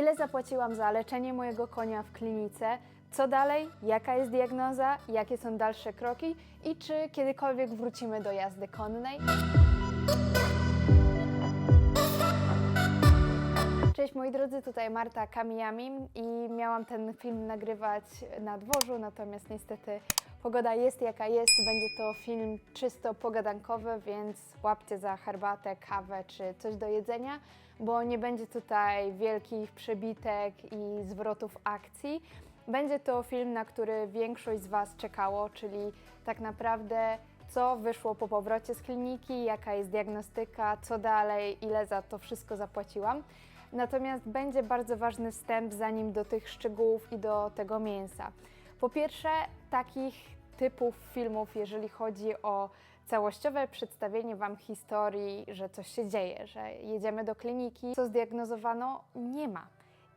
Ile zapłaciłam za leczenie mojego konia w klinice? Co dalej? Jaka jest diagnoza? Jakie są dalsze kroki? I czy kiedykolwiek wrócimy do jazdy konnej? Cześć moi drodzy, tutaj Marta Kamiyami i miałam ten film nagrywać na dworzu, natomiast niestety pogoda jest jaka jest. Będzie to film czysto pogadankowy, więc łapcie za herbatę, kawę czy coś do jedzenia, bo nie będzie tutaj wielkich przebitek i zwrotów akcji. Będzie to film, na który większość z Was czekało, czyli tak naprawdę co wyszło po powrocie z kliniki, jaka jest diagnostyka, co dalej, ile za to wszystko zapłaciłam. Natomiast będzie bardzo ważny wstęp zanim do tych szczegółów i do tego mięsa. Po pierwsze, takich typów filmów, jeżeli chodzi o całościowe przedstawienie Wam historii, że coś się dzieje, że jedziemy do kliniki, co zdiagnozowano, nie ma.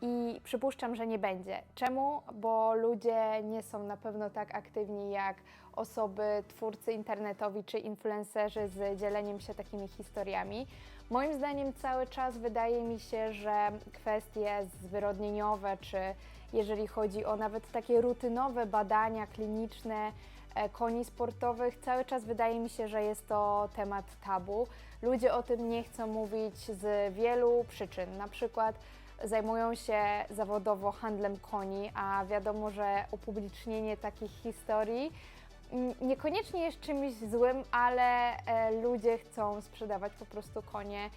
I przypuszczam, że nie będzie. Czemu? Bo ludzie nie są na pewno tak aktywni jak osoby, twórcy internetowi czy influencerzy z dzieleniem się takimi historiami. Moim zdaniem cały czas wydaje mi się, że kwestie zwyrodnieniowe, czy jeżeli chodzi o nawet takie rutynowe badania kliniczne koni sportowych, cały czas wydaje mi się, że jest to temat tabu. Ludzie o tym nie chcą mówić z wielu przyczyn. Na przykład zajmują się zawodowo handlem koni, a wiadomo, że upublicznienie takich historii mm, niekoniecznie jest czymś złym, ale e, ludzie chcą sprzedawać po prostu konie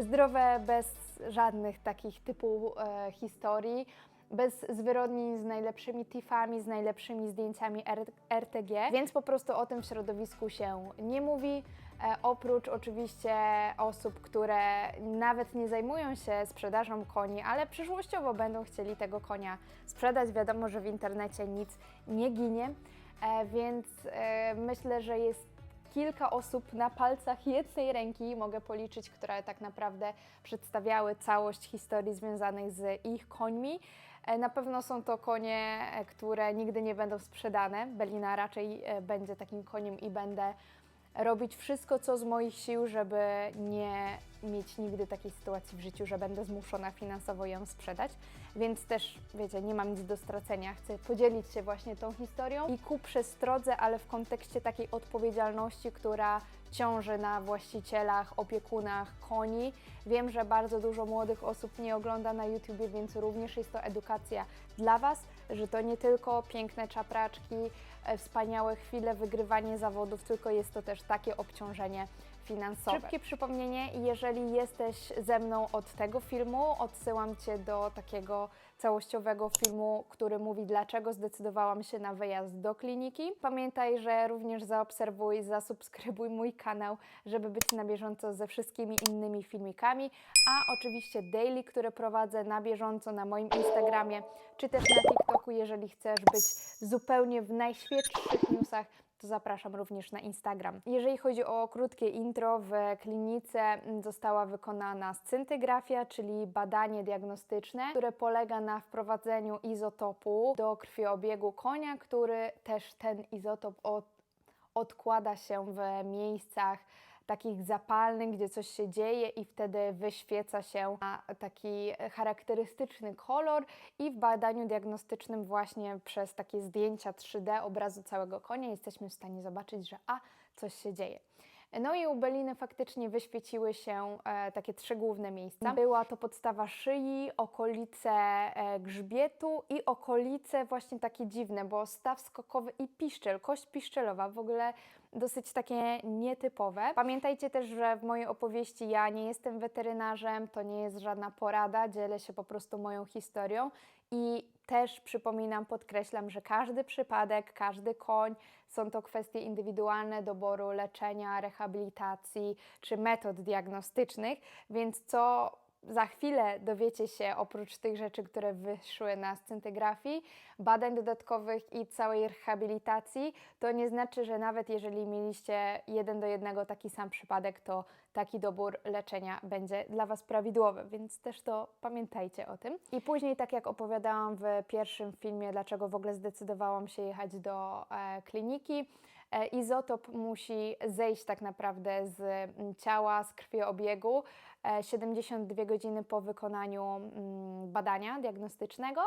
zdrowe, bez żadnych takich typu e, historii, bez zwyrodnień z najlepszymi tifami, z najlepszymi zdjęciami RTG, więc po prostu o tym w środowisku się nie mówi. E, oprócz oczywiście osób, które nawet nie zajmują się sprzedażą koni, ale przyszłościowo będą chcieli tego konia sprzedać. Wiadomo, że w internecie nic nie ginie, e, więc e, myślę, że jest kilka osób na palcach jednej ręki, mogę policzyć, które tak naprawdę przedstawiały całość historii związanych z ich końmi. E, Na pewno są to konie, e, które nigdy nie będą sprzedane. Belina raczej e, będzie takim koniem i będę robić wszystko, co z moich sił, żeby nie mieć nigdy takiej sytuacji w życiu, że będę zmuszona finansowo ją sprzedać. Więc też, wiecie, nie mam nic do stracenia. Chcę podzielić się właśnie tą historią i ku przestrodze, ale w kontekście takiej odpowiedzialności, która ciąży na właścicielach, opiekunach koni. Wiem, że bardzo dużo młodych osób nie ogląda na YouTubie, więc również jest to edukacja dla Was, że to nie tylko piękne czapraczki, e, wspaniałe chwile, wygrywanie zawodów, tylko jest to też takie obciążenie finansowe. Szybkie przypomnienie, jeżeli jesteś ze mną od tego filmu, odsyłam Cię do takiego całościowego filmu, który mówi, dlaczego zdecydowałam się na wyjazd do kliniki. Pamiętaj, że również zaobserwuj, zasubskrybuj mój kanał, żeby być na bieżąco ze wszystkimi innymi filmikami, a oczywiście daily, które prowadzę na bieżąco na moim Instagramie, czy też na TikToku, jeżeli chcesz być zupełnie w najświeższych newsach, to zapraszam również na Instagram. Jeżeli chodzi o krótkie intro, w klinice została wykonana scyntygrafia, czyli badanie diagnostyczne, które polega na wprowadzeniu izotopu do krwiobiegu konia, który też ten izotop od, odkłada się w miejscach takich zapalnych, gdzie coś się dzieje i wtedy wyświeca się taki charakterystyczny kolor i w badaniu diagnostycznym właśnie przez takie zdjęcia 3D obrazu całego konia jesteśmy w stanie zobaczyć, że a, coś się dzieje. No i u Beliny faktycznie wyświeciły się e, takie trzy główne miejsca. Była to podstawa szyi, okolice e, grzbietu i okolice właśnie takie dziwne, bo staw skokowy i piszczel, kość piszczelowa, w ogóle dosyć takie nietypowe. Pamiętajcie też, że w mojej opowieści ja nie jestem weterynarzem, to nie jest żadna porada, dzielę się po prostu moją historią i też przypominam, podkreślam, że każdy przypadek, każdy koń są to kwestie indywidualne doboru leczenia, rehabilitacji czy metod diagnostycznych, więc co za chwilę dowiecie się, oprócz tych rzeczy, które wyszły na scyntygrafii, badań dodatkowych i całej rehabilitacji, to nie znaczy, że nawet jeżeli mieliście jeden do jednego taki sam przypadek, to taki dobór leczenia będzie dla Was prawidłowy, więc też to pamiętajcie o tym. I później, tak jak opowiadałam w pierwszym filmie, dlaczego w ogóle zdecydowałam się jechać do e, kliniki, E, Izotop musi zejść tak naprawdę z ciała, z krwiobiegu, 72 godziny po wykonaniu mm, badania diagnostycznego,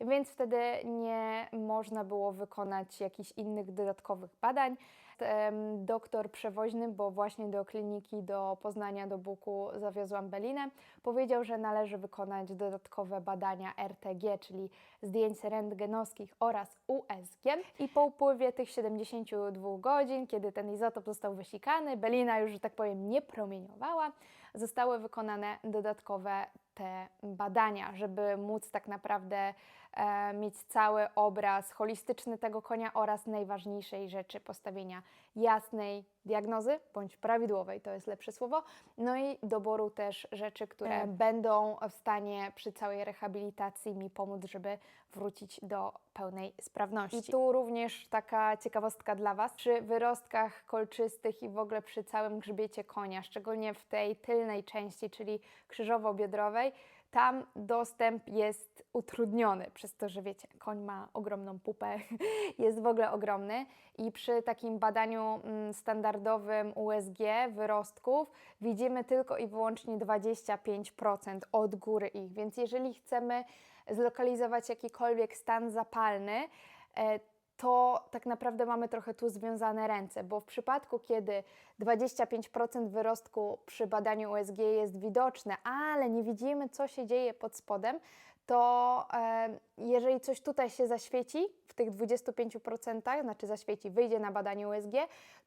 więc wtedy nie można było wykonać jakichś innych dodatkowych badań. Em, Doktor przewoźny, bo właśnie do kliniki do Poznania, do Buku zawiozłam Belinę, powiedział, że należy wykonać dodatkowe badania RTG, czyli zdjęć rentgenowskich oraz USG. I po upływie tych 72 godzin, kiedy ten izotop został wysikany, Belina już, że tak powiem, nie promieniowała, zostały wykonane dodatkowe te badania, żeby móc tak naprawdę e, mieć cały obraz holistyczny tego konia oraz najważniejszej rzeczy postawienia jasnej diagnozy bądź prawidłowej, to jest lepsze słowo, no i doboru też rzeczy, które będą w stanie przy całej rehabilitacji mi pomóc, żeby wrócić do pełnej sprawności. I tu również taka ciekawostka dla Was. Przy wyrostkach kolczystych i w ogóle przy całym grzbiecie konia, szczególnie w tej tylnej części, czyli krzyżowo-biodrowej, tam dostęp jest utrudniony przez to, że wiecie, koń ma ogromną pupę, jest w ogóle ogromny i przy takim badaniu mm, standardowym USG wyrostków widzimy tylko i wyłącznie 25% od góry ich, więc jeżeli chcemy zlokalizować jakikolwiek stan zapalny, e, to tak naprawdę mamy trochę tu związane ręce, bo w przypadku, kiedy 25% wyrostku przy badaniu USG jest widoczne, ale nie widzimy, co się dzieje pod spodem, to e, jeżeli coś tutaj się zaświeci, w tych 25%, znaczy zaświeci, wyjdzie na badanie USG,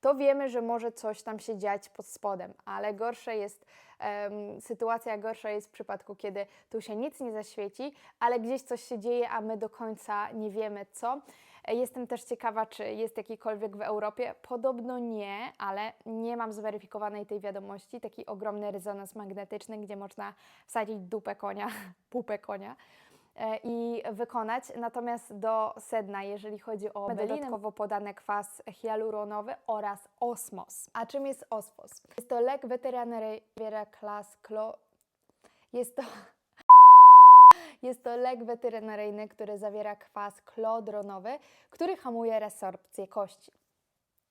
to wiemy, że może coś tam się dziać pod spodem, ale gorsza jest em, sytuacja, gorsza jest w przypadku, kiedy tu się nic nie zaświeci, ale gdzieś coś się dzieje, a my do końca nie wiemy co. E, Jestem też ciekawa, czy jest jakikolwiek w Europie. Podobno nie, ale nie mam zweryfikowanej tej wiadomości. Taki ogromny rezonans magnetyczny, gdzie można wsadzić dupę konia, pupę konia e, i wykonać. Natomiast do sedna, jeżeli chodzi o dodatkowo podany kwas hialuronowy oraz osmos. A czym jest osmos? Jest to lek weterynaryjny klas klo... Jest to... Jest to lek weterynaryjny, który zawiera kwas klodronowy, który hamuje resorpcję kości.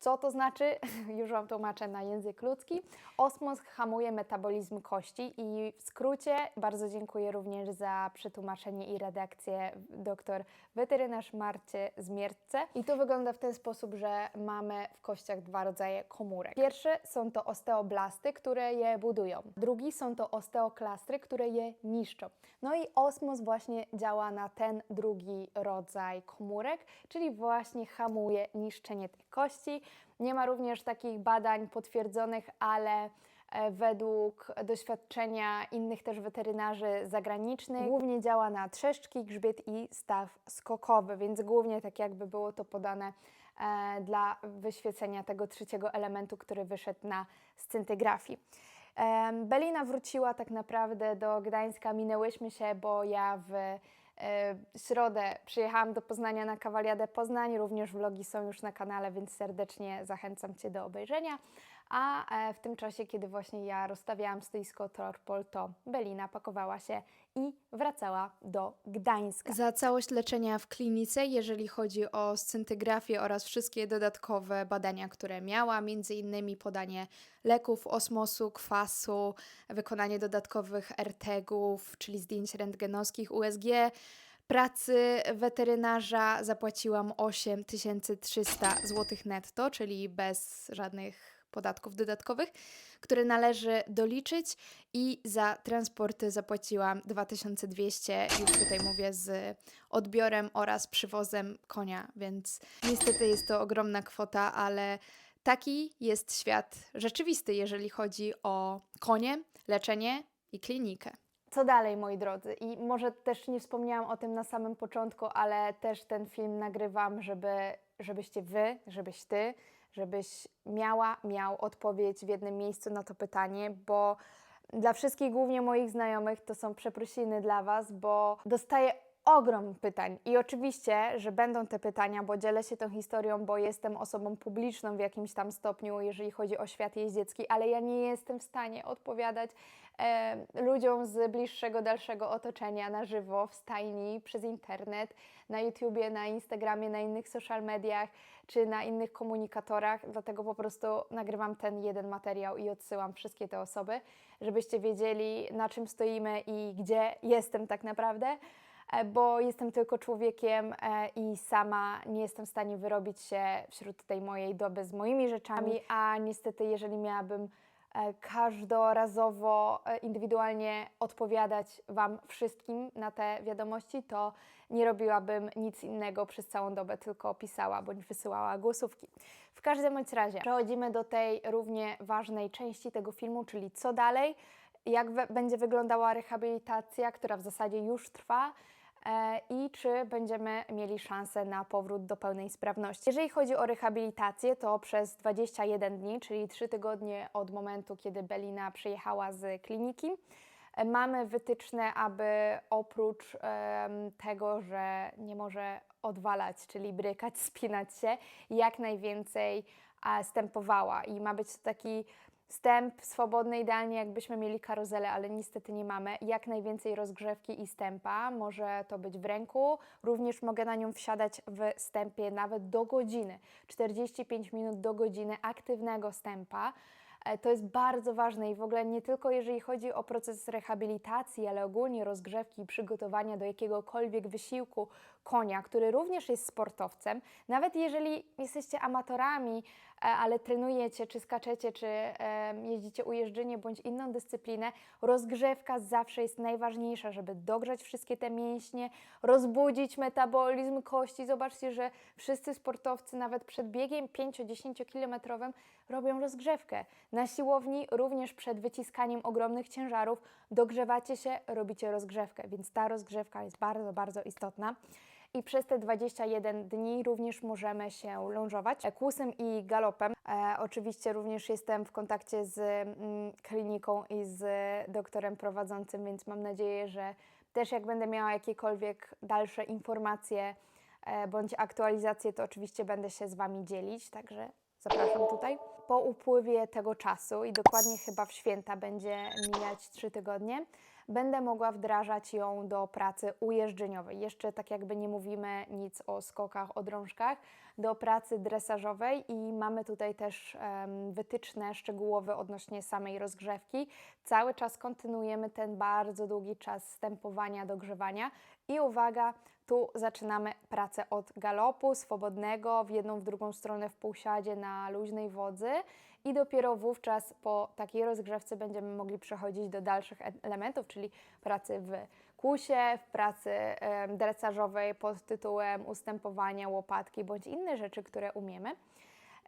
Co to znaczy? Już Wam tłumaczę na język ludzki. Osmos hamuje metabolizm kości i w skrócie bardzo dziękuję również za przetłumaczenie i redakcję doktor weterynarz Marcie Zmierce. I to wygląda w ten sposób, że mamy w kościach dwa rodzaje komórek. Pierwsze są to osteoblasty, które je budują. Drugi są to osteoklastry, które je niszczą. No i osmos właśnie działa na ten drugi rodzaj komórek, czyli właśnie hamuje niszczenie tych kości. Nie ma również takich badań potwierdzonych, ale e, według doświadczenia innych też weterynarzy zagranicznych głównie działa na trzeszczki, grzbiet i staw skokowy, więc głównie tak jakby było to podane e, dla wyświecenia tego trzeciego elementu, który wyszedł na scintygrafii. Em, Belina wróciła tak naprawdę do Gdańska, minęłyśmy się, bo ja w środę przyjechałam do Poznania na Kawaliadę Poznań, również vlogi są już na kanale, więc serdecznie zachęcam Cię do obejrzenia. A e, w tym czasie, kiedy właśnie ja rozstawiałam stoisko Torpol, to Belina pakowała się i wracała do Gdańska. Za całość leczenia w klinice, jeżeli chodzi o scintygrafię oraz wszystkie dodatkowe badania, które miała, między innymi podanie leków, osmosu, kwasu, wykonanie dodatkowych RTG-ów, czyli zdjęć rentgenowskich, USG, pracy weterynarza zapłaciłam 8300 zł netto, czyli bez żadnych podatków dodatkowych, które należy doliczyć i za transporty zapłaciłam 2200, już tutaj mówię z odbiorem oraz przywozem konia, więc niestety jest to ogromna kwota, ale taki jest świat rzeczywisty, jeżeli chodzi o konie, leczenie i klinikę. Co dalej, moi drodzy? I może też nie wspomniałam o tym na samym początku, ale też ten film nagrywam, żeby, żebyście wy, żebyś ty, żebyś miała, miał odpowiedź w jednym miejscu na to pytanie, bo dla wszystkich, głównie moich znajomych, to są przeprosiny dla Was, bo dostaję ogrom pytań. I oczywiście, że będą te pytania, bo dzielę się tą historią, bo jestem osobą publiczną w jakimś tam stopniu, jeżeli chodzi o świat jeździecki, ale ja nie jestem w stanie odpowiadać ludziom z bliższego, dalszego otoczenia na żywo, w stajni, przez internet, na YouTubie, na Instagramie, na innych social mediach czy na innych komunikatorach. Dlatego po prostu nagrywam ten jeden materiał i odsyłam wszystkie te osoby, żebyście wiedzieli, na czym stoimy i gdzie jestem tak naprawdę e, bo jestem tylko człowiekiem e, i sama nie jestem w stanie wyrobić się wśród tej mojej doby z moimi rzeczami, a niestety jeżeli miałabym e, każdorazowo, e, indywidualnie odpowiadać Wam wszystkim na te wiadomości, to nie robiłabym nic innego przez całą dobę, tylko pisała bądź wysyłała głosówki. W każdym bądź razie przechodzimy do tej równie ważnej części tego filmu, czyli co dalej, jak będzie wyglądała rehabilitacja, która w zasadzie już trwa e, i czy będziemy mieli szansę na powrót do pełnej sprawności. Jeżeli chodzi o rehabilitację, to przez 21 dni, czyli 3 tygodnie od momentu, kiedy Belina przyjechała z kliniki, e, mamy wytyczne, aby oprócz tego, że nie może odwalać, czyli brykać, spinać się, jak najwięcej stępowała. I ma być to taki Stęp swobodny, idealnie jakbyśmy mieli karuzelę, ale niestety nie mamy. Jak najwięcej rozgrzewki i stępa. Może to być w ręku. Również mogę na nią wsiadać w stępie nawet do godziny. 45 minut do godziny aktywnego stępa. E, To jest bardzo ważne i w ogóle nie tylko jeżeli chodzi o proces rehabilitacji, ale ogólnie rozgrzewki i przygotowania do jakiegokolwiek wysiłku konia, który również jest sportowcem. Nawet jeżeli jesteście amatorami, e, ale trenujecie, czy skaczecie, czy e, jeździcie ujeżdżenie bądź inną dyscyplinę, rozgrzewka zawsze jest najważniejsza, żeby dogrzać wszystkie te mięśnie, rozbudzić metabolizm kości. Zobaczcie, że wszyscy sportowcy nawet przed biegiem 5-10 kilometrowym robią rozgrzewkę. Na siłowni również przed wyciskaniem ogromnych ciężarów dogrzewacie się, robicie rozgrzewkę, więc ta rozgrzewka jest bardzo, bardzo istotna. I przez te 21 dni również możemy się lążować kłusem i galopem. E, oczywiście również jestem w kontakcie z mm, kliniką i z doktorem prowadzącym, więc mam nadzieję, że też jak będę miała jakiekolwiek dalsze informacje e, bądź aktualizacje, to oczywiście będę się z Wami dzielić, także zapraszam tutaj. Po upływie tego czasu i dokładnie chyba w święta będzie mijać 3 tygodnie, będę mogła wdrażać ją do pracy ujeżdżeniowej. Jeszcze tak jakby nie mówimy nic o skokach, o drążkach, do pracy dresażowej i mamy tutaj też em, wytyczne szczegółowe odnośnie samej rozgrzewki. Cały czas kontynuujemy ten bardzo długi czas stępowania, dogrzewania i uwaga, tu zaczynamy pracę od galopu swobodnego w jedną, w drugą stronę w półsiadzie na luźnej wodzy i dopiero wówczas po takiej rozgrzewce będziemy mogli przechodzić do dalszych e- elementów, czyli pracy w kłusie, w pracy dresażowej pod tytułem ustępowania, łopatki bądź inne rzeczy, które umiemy.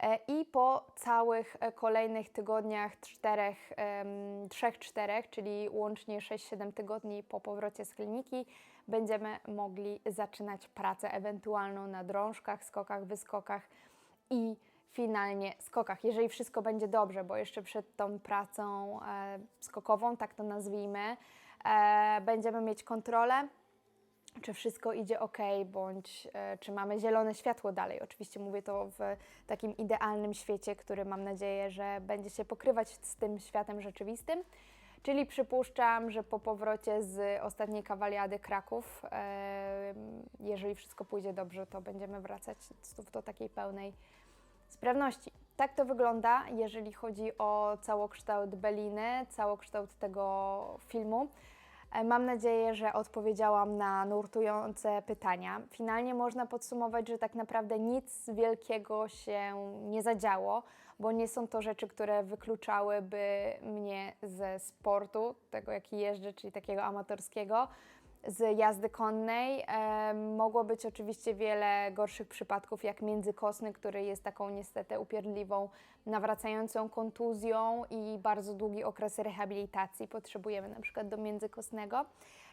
E, I po całych e, kolejnych tygodniach, czterech, em, trzech, czterech, czyli łącznie 6-7 tygodni po powrocie z kliniki, będziemy mogli zaczynać pracę ewentualną na drążkach, skokach, wyskokach i finalnie skokach. Jeżeli wszystko będzie dobrze, bo jeszcze przed tą pracą e, skokową, tak to nazwijmy, będziemy mieć kontrolę, czy wszystko idzie ok, bądź e, czy mamy zielone światło dalej. Oczywiście mówię to w takim idealnym świecie, który mam nadzieję, że będzie się pokrywać z tym światem rzeczywistym. Czyli przypuszczam, że po powrocie z ostatniej kawaliady Kraków, e, jeżeli wszystko pójdzie dobrze, to będziemy wracać do takiej pełnej sprawności. Tak to wygląda, jeżeli chodzi o całokształt Beliny, całokształt tego filmu. E, Mam nadzieję, że odpowiedziałam na nurtujące pytania. Finalnie można podsumować, że tak naprawdę nic wielkiego się nie zadziało, bo nie są to rzeczy, które wykluczałyby mnie ze sportu, tego jaki jeżdżę, czyli takiego amatorskiego z jazdy konnej. E, mogło być oczywiście wiele gorszych przypadków, jak międzykosny, który jest taką niestety upierdliwą, nawracającą kontuzją i bardzo długi okres rehabilitacji potrzebujemy na przykład do międzykosnego.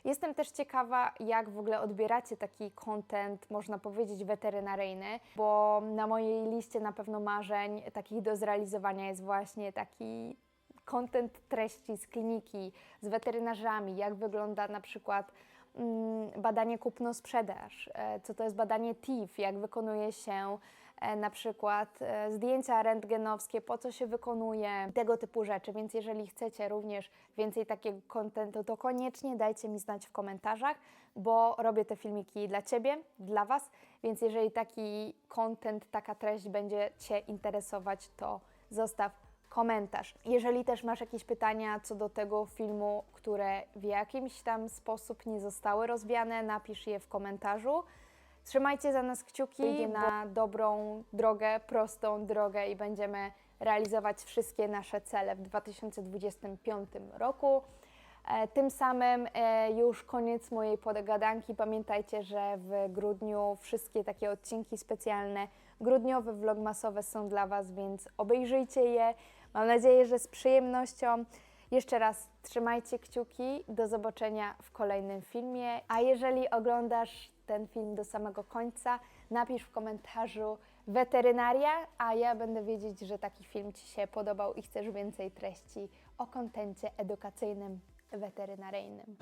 Jestem też ciekawa, jak w ogóle odbieracie taki content, można powiedzieć, weterynaryjny, bo na mojej liście na pewno marzeń takich do zrealizowania jest właśnie taki content treści z kliniki, z weterynarzami, jak wygląda na przykład badanie kupno-sprzedaż, e, co to jest badanie TIF, jak wykonuje się e, na przykład e, zdjęcia rentgenowskie, po co się wykonuje, tego typu rzeczy. Więc jeżeli chcecie również więcej takiego kontentu, to koniecznie dajcie mi znać w komentarzach, bo robię te filmiki dla Ciebie, dla Was. Więc jeżeli taki content, taka treść będzie Cię interesować, to zostaw komentarz. Jeżeli też masz jakieś pytania co do tego filmu, które w jakimś tam sposób nie zostały rozwiane, napisz je w komentarzu. Trzymajcie za nas kciuki na dobrą drogę, prostą drogę i będziemy realizować wszystkie nasze cele w 2025 roku. E, Tym samym e, już koniec mojej pogadanki. Pamiętajcie, że w grudniu wszystkie takie odcinki specjalne, grudniowe, vlogmasowe są dla Was, więc obejrzyjcie je. Mam nadzieję, że z przyjemnością. Jeszcze raz trzymajcie kciuki. Do zobaczenia w kolejnym filmie. A jeżeli oglądasz ten film do samego końca, napisz w komentarzu weterynaria, a ja będę wiedzieć, że taki film Ci się podobał i chcesz więcej treści o kontencie edukacyjnym weterynaryjnym.